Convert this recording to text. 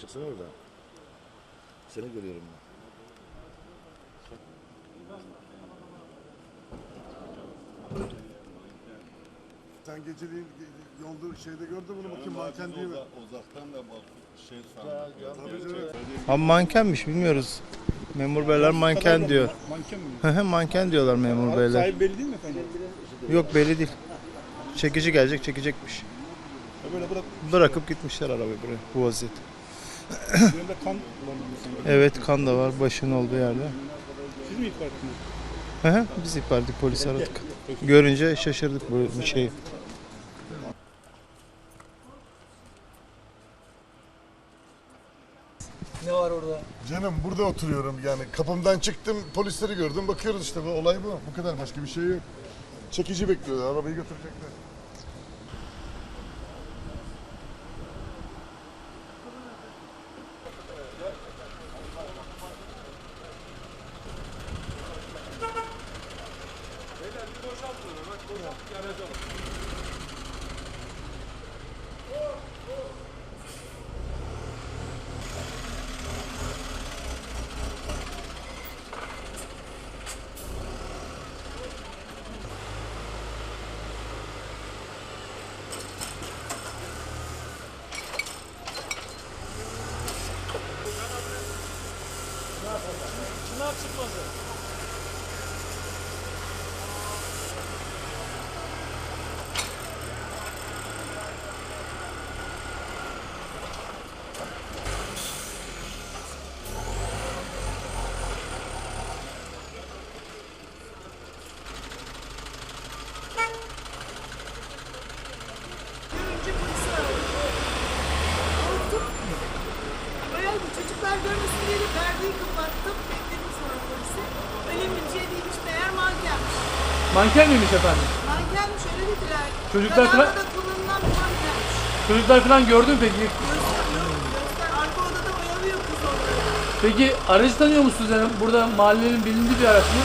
çıksana orada. Seni görüyorum ben. Sen geceliğin yolda şeyde gördün bunu bakayım manken değil mi? Uzaktan da bak şey sandım. Abi mankenmiş bilmiyoruz. Memur beyler manken diyor. Manken mi? Hı hı, manken diyorlar memur beyler. Sahibi belli değil mi efendim? Yok belli değil. Çekici gelecek çekecekmiş. Ya böyle bırak. Bırakıp gitmişler arabayı buraya bu vaziyette. Üzerinde kan bulamıyorsun. Evet kan da var başının olduğu yerde. Siz mi ihbar ettiniz? Hı hı, Biz ihbar ettik polisi aradık. Görünce şaşırdık bu bu şeyi. Ne var orada? Canım burada oturuyorum yani kapımdan çıktım polisleri gördüm bakıyoruz işte bu olay bu. Bu kadar başka bir şey yok. Çekici bekliyorlar arabayı götürecekler. Çınar çıkmadı. Görünce polisi aradım. Korktum. Bayağı bir çocuklar görmesin diye de perdeyi kapattım. Bekledim sonra polisi. Önemli bir şey değilmiş meğer mankenmiş. Manken miymiş efendim? Mankenmiş öyle dediler. Çocuklar falan- Kararda kullanılan bir mankenmiş. Çocuklar falan gördün mü peki? Gösteriyor. Göster. Arka odada oyalıyor kız onları. Peki aracı tanıyor musunuz yani? Burada mahallenin bilindiği bir araç mı?